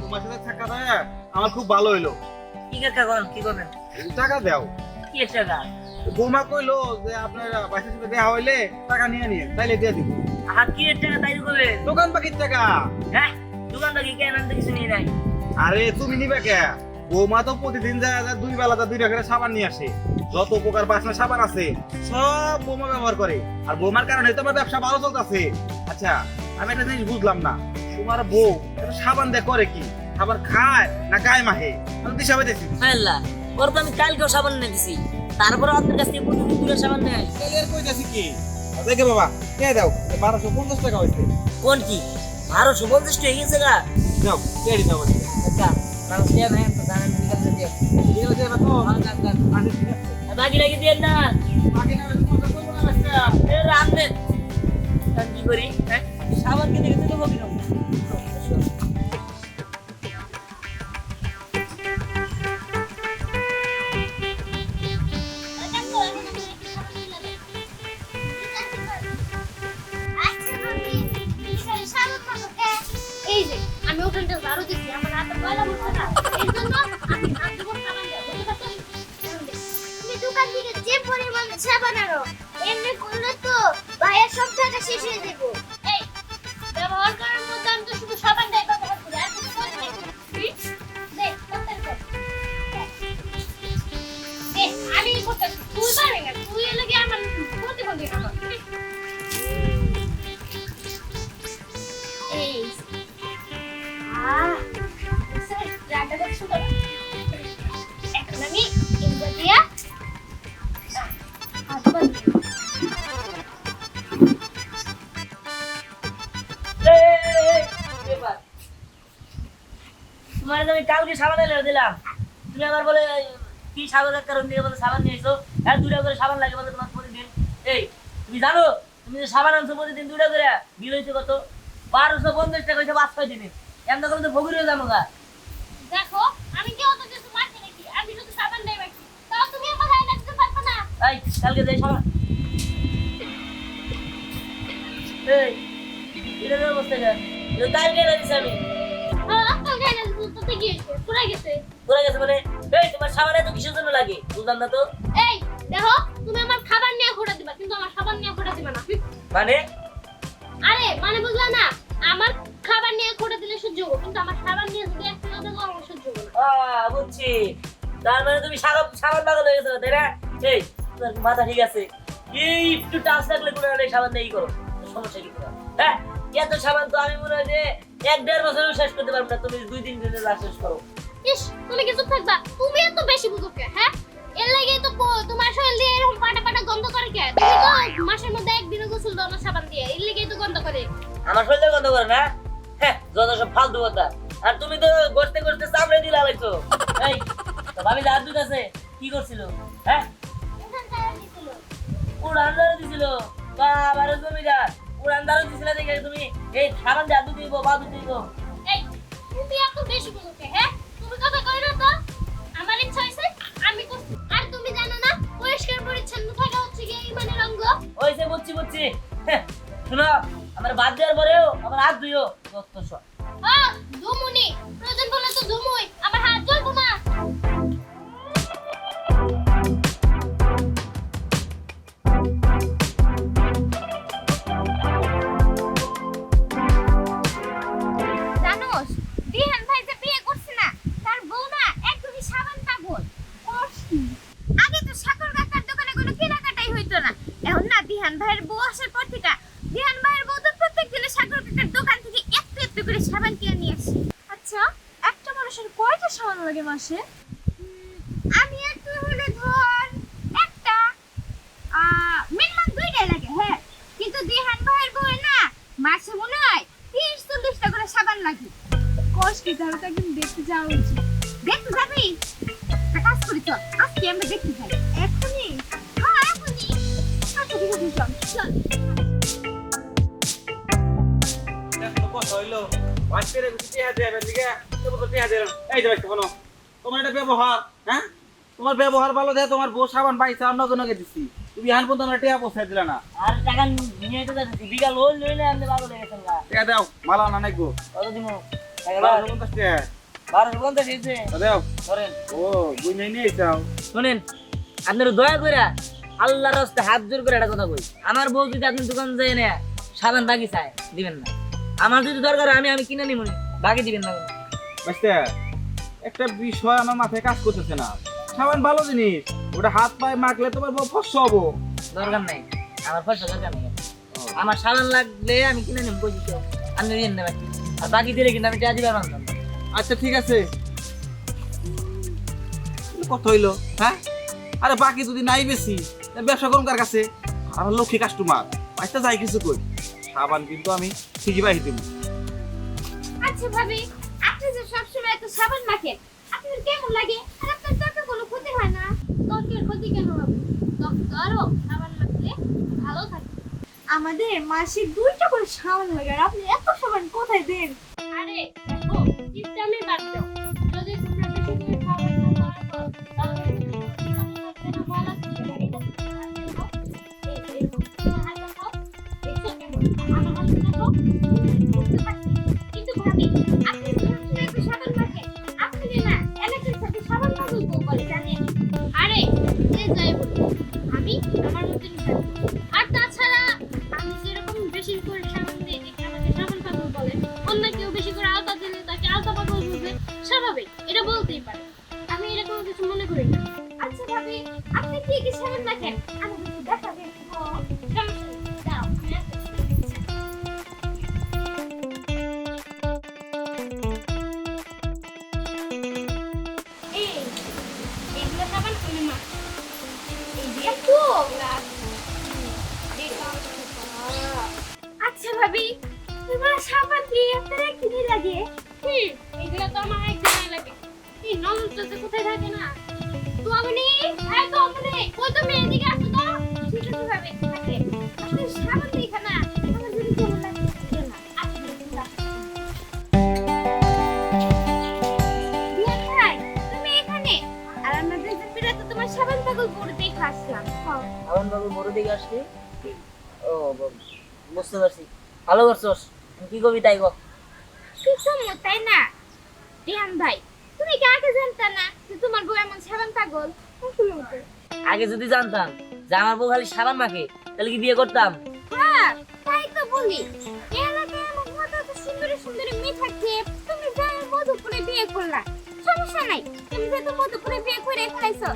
তোমার সাথে থাকা দেয় আমার খুব ভালো হইল। কি কাকা করেন কি করবেন? টাকা দাও। কি টাকা বৌমা কইলো যে আপনার বাসার সাথে দেখা হইলে টাকা নিয়ে নিয়ে তাইলে দিয়ে দিব। আহা কি টাকা তাই করবে? দোকান পাখির টাকা। হ্যাঁ দোকানটা কি কেন আনতে কিছু নিয়ে নাই আরে তুমি নিবে কে? বৌমা তো প্রতিদিন দুই বেলাতে দুই টাকা সাবান নিয়ে আসে। যত প্রকার বাসনা সাবান আছে সব বৌমা ব্যবহার করে। আর বৌমার কারণে তো আমার ব্যবসা ভালো চলতেছে। আচ্ছা আমি একটা জিনিস বুঝলাম না। তোমার বউ সাবান দিয়ে করে কি? খাবার খায় না গায়ে মাহে? আমি দিশাবে দেখি আল্লাহ ওর তো আমি কালকেও সাবান নিয়ে দিছি। তারপরে আপনার কাছ থেকে প্রতিদিন দূরে সাবান নেয় তাহলে আর কই যাচ্ছি কি দেখে বাবা কে দাও বারোশো পঞ্চাশ টাকা হয়েছে কোন কি? বারোশো পঞ্চাশ টাকা গেছে গা। দাও কে দিতে হবে আচ্ছা বাকি লাগি দিয়ে না। বাকি না কি করি? সাবান থেকে যে পরিমাণ সাবান আনো এমনি করলে তো ভাইয়ের সব টাকা শেষ হয়ে ব্যবহার করার মধ্যে আমি তো শুধু সাবানটাই কালকে দিলাম। তুমি আবার বলে কি সাগরের কারণ দিয়ে বলে সাবান নিয়েছো আর দুটা করে সাবান লাগে বলে তোমার প্রতিদিন। এই তুমি জানো তুমি যে সাবান আনছো প্রতিদিন দুটা করে বিল হইতে কত? বারোশো পঞ্চাশ টাকা হয়েছে পাঁচ ছয় দিনে। এমন করে তো ভগুরি হয়ে যাব গা। দেখো আমি কি অত কিছু মাখি নাকি? আমি শুধু সাবান দেই মাখি। তাও তুমি আমার গায়ে লাগতে পারবে না। এই কালকে যাই সাবান। এই এটা অবস্থা এটা? কালকে দিছি আমি। হ্যাঁ আপনার গায়ে লাগতে তো গিয়েছে পুরা গেছে? পড়ে গেছে মানে? এই তোমার সাবান এত কিসের জন্য লাগে? বুঝলাম না তো। এই দেখো তুমি আমার খাবার নিয়ে খোটা দিবা কিন্তু আমার সাবান নিয়ে খোটা দিবা না। মানে? আরে মানে বুঝলা না আমার খাবার নিয়ে খোটা দিলে সহ্য হব কিন্তু আমার সাবান নিয়ে যদি একটা কথা বলো আমার সহ্য হব না। আহ, বুঝছি। তার মানে তুমি সাবান সাবান পাগল হয়ে গেছো তাই না? এই তোমার মাথা ঠিক আছে। এই একটু টাচ লাগলে কোনো সাবান দিয়ে করো সমস্যা কি হ্যাঁ? এত সাবান তো আমি মনে হয় যে এক দেড় বছরও শেষ করতে পারব না তুমি দুই তিন দিনের লাস্ট শেষ করো। ইস তুমি কিছু থাকবা? তুমি এত বেশি বুঝো কে হ্যাঁ? এর লাগে তো তোমার শরীর দিয়ে এরকম পাটা পাটা গন্ধ করে কে? তুমি তো মাসের মধ্যে একদিনও গোসল দাও না সাবান দিয়ে এর লেগেই তো গন্ধ করে। আমার শরীরে গন্ধ করে না? হ্যাঁ যত সব ফালতু কথা। আর তুমি তো গড়তে গড়তে চামড়ে দিলে আলাইছো এই তো ভাবি হাত দুধ আছে কি করছিল? হ্যাঁ? নিছিল। উড়ান দিছিল। বাবার জমিদার। উড়ান ধরে দিছিল দেখে তুমি এই হাত ধুতে দিব পা দিব। এই তুমি এত বেশি কে হ্যাঁ? তুমি কথা কই না তো। আমার ইচ্ছা হইছে আমি করছি আর তুমি জানো না পরিষ্কার পরিচ্ছন্ন থাকা হচ্ছে কি ইমানের অঙ্গ? ওই সে বুঝছি বুঝছি। হ্যাঁ, শোনো আমার বাদ দেওয়ার পরেও আমার হাত ধুইও যত সব। আহ ধুমুনি। প্রয়োজন বলে তো ধুমুই। এখন না দিহান ভাইয়ের বউ আসার পর থেকে দিহান ভাইয়ের বউ তো প্রত্যেক দিনে সাগর কাকার দোকান থেকে একটু একটু করে সাবান কিনে নিয়ে আসে। আচ্ছা একটা মানুষের কয়টা সাবান লাগে মাসে? আমি একটু হলে ধর একটা মিনিমাম দুইটাই লাগে হ্যাঁ। কিন্তু দিহান ভাইয়ের বউ না মাসে মনে হয় তিরিশ চল্লিশটা করে সাবান লাগে। কষ্ট তাহলে তো একদিন দেখতে যাওয়া উচিত। দেখতে যাবি? কাজ করি চল আজকে আমরা দেখতে যাই। এখনই? দিকে তো শোনো তোমার ব্যবহার হ্যাঁ ভালো দেয় তোমার বউ সাবান পাইছে অন্য দিছি তুমি হান পর্যন্ত আমার টিহা পৌঁছাই দিলা না আর টাকা নিয়ে যেতে যাচ্ছি বিকাল হল লইলে আমি হয়ে গেছেন গা দাও মালা না নাকি গো কত দিন বারোশো পঞ্চাশ টাকা বারোশো পঞ্চাশ হয়েছে দেও ধরেন ও বুঝ নাই নিয়ে যাও শোনেন আপনার দয়া করে আল্লাহর রাস্তায় হাত জোর করে একটা কথা কই। আমার বউ যদি আপনি দোকান যায় না সাবান বাকি চায় দিবেন না। আমার যদি দরকার আমি আমি কিনে নিব বাকি দিবেন না। বুঝতে একটা বিষয় আমার মাথায় কাজ করতেছে না। সাবান ভালো জিনিস ওটা হাত পায়ে মাখলে তোমার বউ ফস হব। দরকার নাই। আমার পয়সা দরকার নেই। আমার সাবান লাগলে আমি কিনে নিব বুঝি তো আপনি দিয়ে নেবেন আর বাকি দিলে কিন্তু আমি টাকা দিবে মানতাম আচ্ছা ঠিক আছে। কত হইল হ্যাঁ? আরে বাকি যদি নাই বেশি ব্যবসা করুন কার কাছে। আমার লক্ষ্মী কাস্টমার আচ্ছা যাই কিছু কই। সাবান কিন্তু আমি ঠিকই পাই দিব আচ্ছা ভাবি আপনি যে সবসময় এত সাবান মাখেন আপনার কেমন লাগে? আর আপনার ত্বকে কোনো ক্ষতি হয় না। ত্বকের ক্ষতি কেন হবে? ত্বক তো আরও সাবান মাখলে ভালো থাকে। আমাদের মাসে দুইটা করে সাবান লাগে আর আপনি এত সাবান কোথায় দেন? আরে দেখো সিস্টেমে বাদ দাও। something that লাগে? হুম এগুলো তো আমার একদিন লাগে। এই নজর তো কোথায় থাকে না? তো আমি তো আমি মেয়ে দিকে আসো তো। ঠিক আছে ভাবি থাকে? আপনি সাবান দিয়ে খানা আমার যদি কেমন লাগে বুঝলেন না আসলে বিয়া খাই তুমি এখানে? আর আমাদের যে পিড়া তো তোমার সাবান পাগল পরে দেখে আসলাম। সাবান বাবু বড় দিকে আসছি ও বুঝতে পারছি। ভালো করছোস কি কবি তাই গো কি তাই না? রিহান ভাই তুমি কি আগে জানতা না যে তোমার বউ এমন সাবান পাগল? আগে যদি জানতাম যে আমার বউ খালি সাবান মাখে তাহলে কি বিয়ে করতাম? হ্যাঁ তাই তো বলি। এই এলাকায় এমন মতো সুন্দরী সুন্দরী মেয়ে থাকতে তুমি যাই মধুপুরে বিয়ে করলা। সমস্যা নাই তুমি যেহেতু মধুপুরে বিয়ে করে ফেলাইছো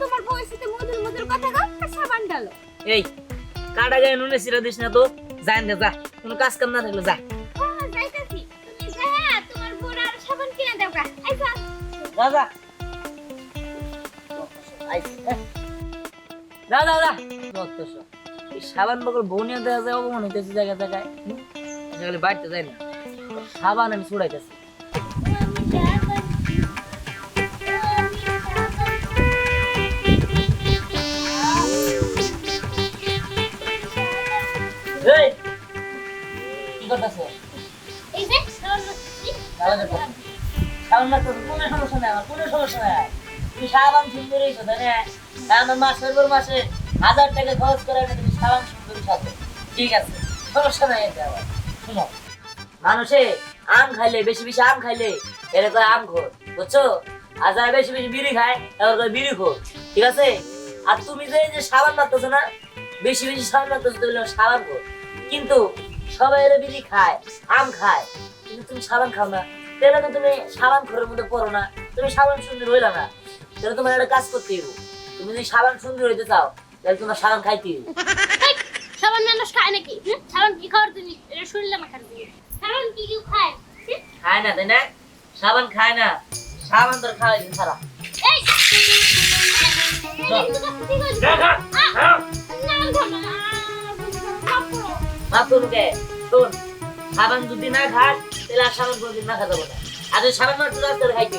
তোমার বউয়ের সাথে মধুর মধুর কথা গো সাবান ডালো এই কাটা গায়ে নুনে সিরা দিস না তো জান দে যা। কোনো কাজ কাম না থাকলে যা। দাদা দাদা হ্যাঁ। যা যা যা রক্ত সব। এই সাবান বকর বউনিয়া দেখা যায়, অপমান হইতেছে জায়গা জায়গায় বাড়তে যাই না সাবান আমি ছুড়াইতেছি আমার মাসের পর মাসে হাজার টাকা খরচ করে তুমি সাথে ঠিক আছে, সমস্যা নাই এটা আবার। শুনো, মানুষে আম খাইলে, বেশি বেশি আম খাইলে এর করে আম খোর, বুঝছ? আর যারা বেশি বেশি বিড়ি খায়, তার করে বিড়ি খোর, ঠিক আছে? আর তুমি যে যে সাবান মারতেছো না, বেশি বেশি সাবান মারতেছো তুমি সাবান খোর। কিন্তু সবাই এরা বিড়ি খায়, আম খায়, কিন্তু তুমি সাবান খাও না। তাহলে তুমি সাবান খোরের মধ্যে পড়ো না। তুমি সাবান সুন্দর হইলা না তাহলে তোমার একটা কাজ করতে হইব তুমি যদি সাবান সুন্দর হইতে চাও তাহলে তোমার সাবান খাইতে হইব সাবান মানুষ খায় নাকি সাবান কি খাওয়ার জিনিস এটা শরীরে মাখার জিনিস সাবান কি কেউ খায় খায় না তাই না সাবান খায় না সাবান তোর খাওয়াই দিন সারা এই! এই, কি করছিস? দেখা আহ! না, না, না, মাফ করো। মাফ করুকে শোন সাবান যদি না খাস তাহলে আর সাবান কোনোদিন না খাতে না আর যদি সাবান না তুলে তাহলে খাইতে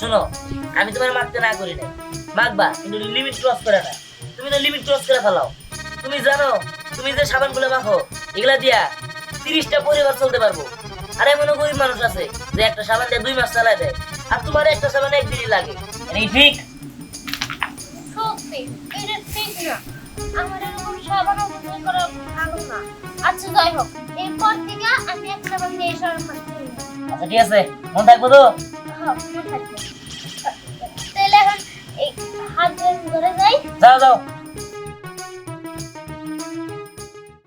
শোনো আমি তোমার মারতে না করি নাই। মাখবা কিন্তু লিমিট ক্রস করে না তুমি তো লিমিট ক্রস করে ফেলাও। তুমি জানো তুমি যে সাবানগুলো মাখো এগুলা দিয়া তিরিশটা পরিবার চলতে পারব। আর এমন গরিব মানুষ আছে যে একটা সাবান দিয়ে দুই মাস চালায় দেয়। আর তোমার একটা সাবান একদিনই লাগে। এই ঠিক? সত্যি, এটা ঠিক না। আমার এরকম সাবান আর করা ভালো হোক এরপর থেকে আমি এক সাবান দিয়ে সাবান আচ্ছা ঠিক আছে। মন থাকব তো? তাহলে এখন এই হাত ধরে যাই। যাও